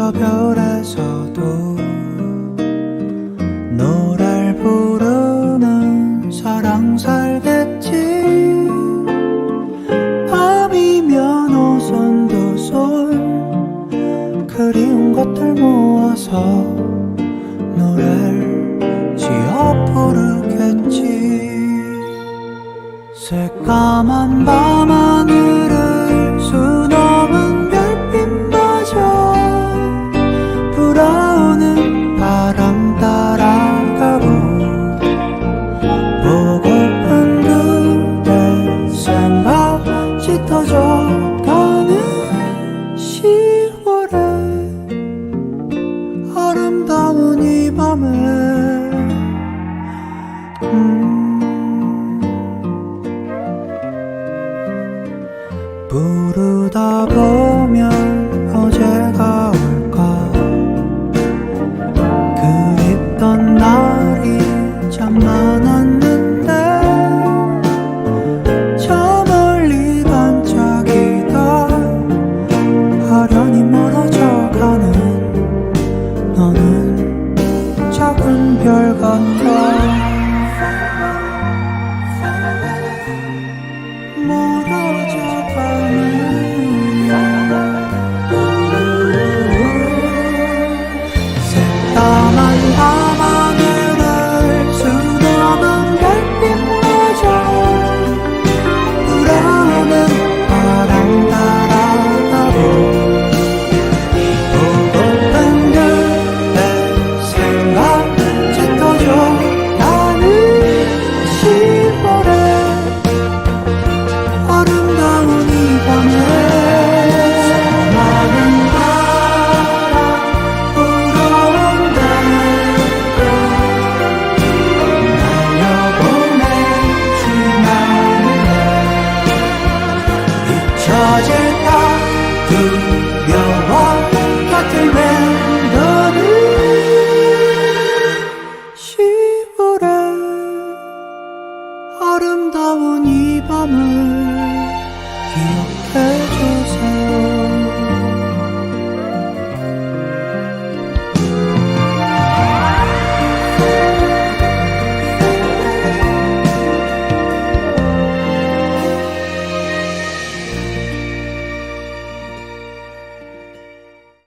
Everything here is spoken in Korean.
저 별에서도 노래를 부르는 사랑 살겠지? 밤이면 오손도 손 그리운 것들 모아서 노래를 지어 부르겠지. 새까만 밤하늘에 걸어가는 10월의 아름다운 무너질까 두려워 곁을 맴도는 시월에 아름다운 이 밤을 기억해.